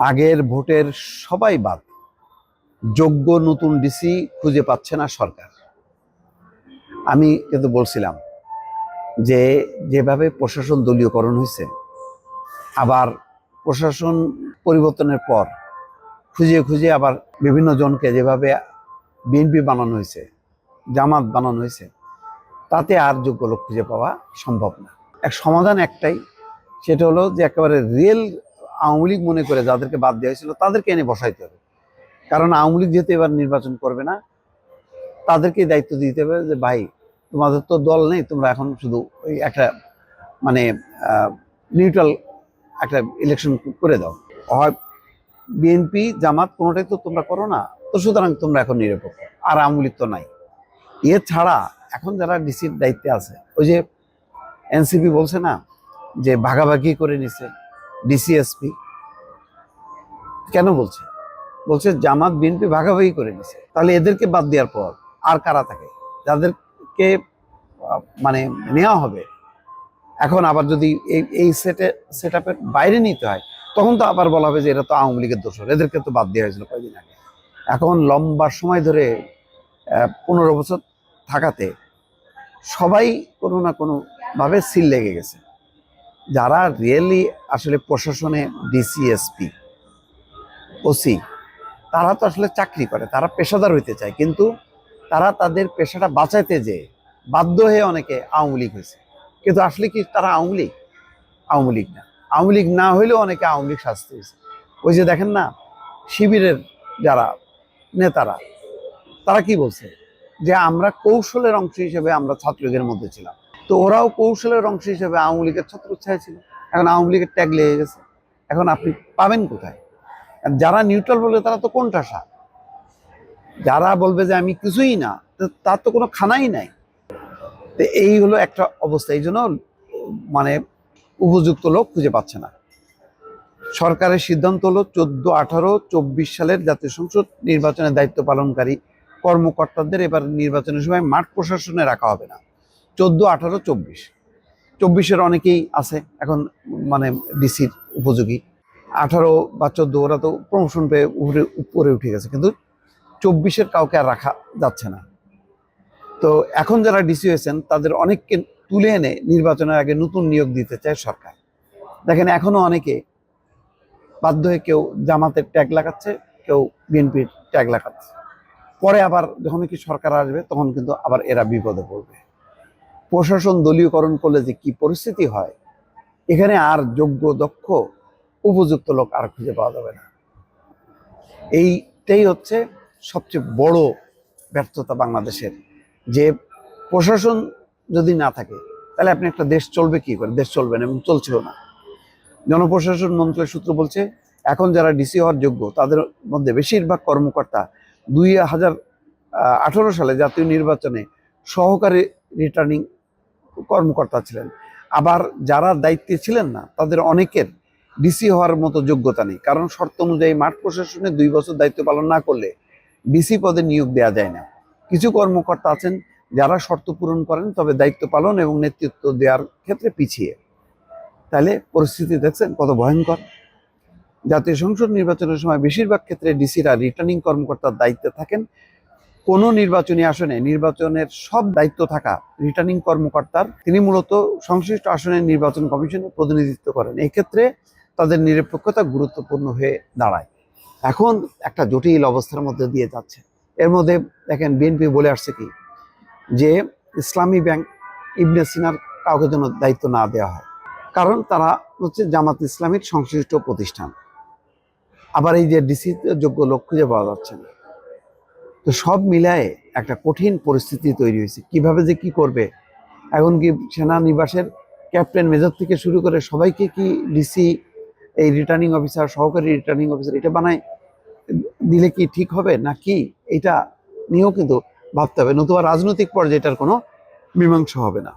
আগের ভোটের সবাই বাদ। যোগ্য নতুন ডিসি খুঁজে পাচ্ছে না সরকার। আমি কিন্তু বলছিলাম যে, যেভাবে প্রশাসন দলীয়করণ হয়েছে, আবার প্রশাসন পরিবর্তনের পর খুঁজে খুঁজে আবার বিভিন্ন জনকে যেভাবে বিএনপি বানানো হয়েছে, জামাত বানানো হয়েছে, তাতে আর যোগ্য লোক খুঁজে পাওয়া সম্ভব না। এক সমাধান একটাই, সেটা হলো যে একেবারে রিয়েল আওয়ামী লীগ মনে করে যাদেরকে বাদ দেওয়া হয়েছিল, তাদেরকে এনে বসাইতে হবে। কারণ আওয়ামী লীগ যেহেতু এবার নির্বাচন করবে না তাদেরকে দায়িত্ব দিতে হবে যে, ভাই, তোমাদের তো দল নেই, তোমরা এখন শুধু ওই একটা মানে নিউট্রাল একটা ইলেকশন করে দাও। হয় বিএনপি জামাত, কোনোটাই তো তোমরা করো না, তো সুতরাং তোমরা এখন নিরপেক্ষ, আর আওয়ামী লীগ তো নাই। এ ছাড়া এখন যারা ডিসির দায়িত্বে আছে, ওই যে এনসিপি বলছে না, যে ভাগাভাগি করে নিছে ডিসিএসপি কেন বলছে? বলছে জামাত বিএনপি ভাগাভাগি করে নিছে। তাহলে এদেরকে বাদ দেওয়ার পর আর কারা থাকে? যাদেরকে মানে নেওয়া হবে। এখন আবার যদি এই এই সেটে সেট বাইরে নিতে হয়, তখন তো আবার বলা হবে যে এরা তো আওয়ামী লীগের দোষর। এদেরকে তো বাদ দেওয়া হয়েছিল কয়েকদিন আগে। এখন লম্বা সময় ধরে পনেরো বছর থাকাতে সবাই কোনো না কোনো ভাবে সিল লেগে গেছে। যারা রিয়েলি আসলে প্রশাসনে ডিসিএসপি ওসি তারা তো আসলে চাকরি করে, তারা পেশাদার হইতে চায়, কিন্তু তারা তাদের পেশাটা বাঁচাইতে যে বাধ্য হয়ে অনেকে আওয়ামী লীগ হয়েছে। কিন্তু আসলে কি তারা আওয়ামী লীগ? আওয়ামী লীগ না। আওয়ামী লীগ না হইলেও অনেকে আওয়ামী লীগ শাস্তি হয়েছে। ওই যে দেখেন না, শিবিরের যারা নেতারা, তারা কি বলছে? যে আমরা কৌশলের অংশ হিসেবে আমরা ছাত্রলীগের মধ্যে ছিলাম। তো ওরাও কৌশলের অংশ হিসেবে আওয়ামী লীগের ছত্রছায়া ছিল। এখন আওয়ামী লীগের ট্যাগ লেগে গেছে। এখন আপনি পাবেন কোথায়? যারা নিউট্রাল বলবে, তারা তো কোনটা সা যারা বলবে যে আমি কিছুই না তার তো কোনো খানাই নাই। তো এই হলো একটা অবস্থা। এই জন্য মানে উপযুক্ত লোক খুঁজে পাচ্ছে না। সরকারের সিদ্ধান্ত হলো চোদ্দ আঠারো চব্বিশ সালের জাতীয় সংসদ নির্বাচনের দায়িত্ব পালনকারী কর্মকর্তাদের এবার নির্বাচনের সময় মাঠ প্রশাসনে রাখা হবে না। চোদ্দ, আঠারো, চব্বিশ। চব্বিশের অনেকেই আছে এখন মানে ডিসির উপযোগী। আঠারো বা চোদ্দ, ওরা তো প্রমোশন পেয়ে উপরে উপরে উঠে গেছে। কিন্তু চব্বিশের কাউকে আর রাখা যাচ্ছে না। তো এখন যারা ডিসি হয়েছেন, তাদের অনেককে তুলে এনে নির্বাচনের আগে নতুন নিয়োগ দিতে চায় সরকার। দেখেন, এখনও অনেকে বাধ্য হয়ে কেউ জামাতের ট্যাগ লাগাচ্ছে, কেউ বিএনপির ট্যাগ লাগাচ্ছে। পরে আবার যখন কি সরকার আসবে, তখন কিন্তু আবার এরা বিপদে পড়বে। প্রশাসন দলীয়করণ করলে যে কি পরিস্থিতি হয়, এখানে আর যোগ্য, দক্ষ, উপযুক্ত লোক আর খুঁজে পাওয়া যাবে না। এইটাই হচ্ছে সবচেয়ে বড় ব্যর্থতা বাংলাদেশের। যে প্রশাসন যদি না থাকে, তাহলে আপনি একটা দেশ চলবে কি করে? দেশ চলবে না এবং চলছেও না। জনপ্রশাসন মন্ত্রণালয় সূত্র বলছে, এখন যারা ডিসি হওয়ার যোগ্য, তাদের মধ্যে বেশিরভাগ কর্মকর্তা দুই হাজার আঠারো সালে জাতীয় নির্বাচনে সহকারী রিটার্নিং কর্মকর্তা ছিলেন। আবার যারা দায়িত্বে ছিলেন না, তাদের অনেকের ডিসি হওয়ার মতো যোগ্যতা নেই। কারণ শর্ত অনুযায়ী মাঠ প্রশাসনে দুই বছর দায়িত্ব পালন না করলে ডিসি পদে নিয়োগ দেওয়া যায় না। কিছু কর্মকর্তা আছেন যারা শর্ত পূরণ করেন, তবে দায়িত্ব পালন এবং নেতৃত্ব দেওয়ার ক্ষেত্রে পিছিয়ে। তাহলে পরিস্থিতি দেখছেন কত ভয়ঙ্কর। জাতীয় সংসদ নির্বাচনের সময় বেশিরভাগ ক্ষেত্রে ডিসিরা রিটার্নিং কর্মকর্তার দায়িত্বে থাকেন। কোনো নির্বাচনী আসনে, নির্বাচনের সব দায়িত্ব থাকা রিটার্নিং কর্মকর্তার, তিনি মূলত সংশ্লিষ্ট আসনের নির্বাচন কমিশনে প্রতিনিধিত্ব করেন। এক্ষেত্রে তাদের নিরপেক্ষতা গুরুত্বপূর্ণ হয়ে দাঁড়ায়। এখন একটা জটিল অবস্থার মধ্যে দিয়ে যাচ্ছে। এর মধ্যে দেখেন বিএনপি বলে আসছে কি? যে ইসলামী ব্যাংক ইবনে সিনার কাউকে যেন দায়িত্ব না দেওয়া হয়। কারণ তারা হচ্ছে জামাত ইসলামীর সংশ্লিষ্ট প্রতিষ্ঠান। আবার এই যে ডিসি যোগ্য লোক খুঁজে পাওয়া যাচ্ছে না। তো সব মিলায়ে একটা কঠিন পরিস্থিতি তৈরি হয়েছে। কীভাবে যে কি করবে? এখন কি সেনানিবাসের ক্যাপ্টেন মেজর থেকে শুরু করে সবাইকে কি ডিসি এই রিটার্নিং অফিসার সহকারী রিটার্নিং অফিসার এটা বানায় দিলে কি ঠিক হবে? না কি? এটা নিয়েও কিন্তু ভাবতে হবে। নতুবা রাজনৈতিক পর্যায়ে এটার কোনো মীমাংসা হবে না।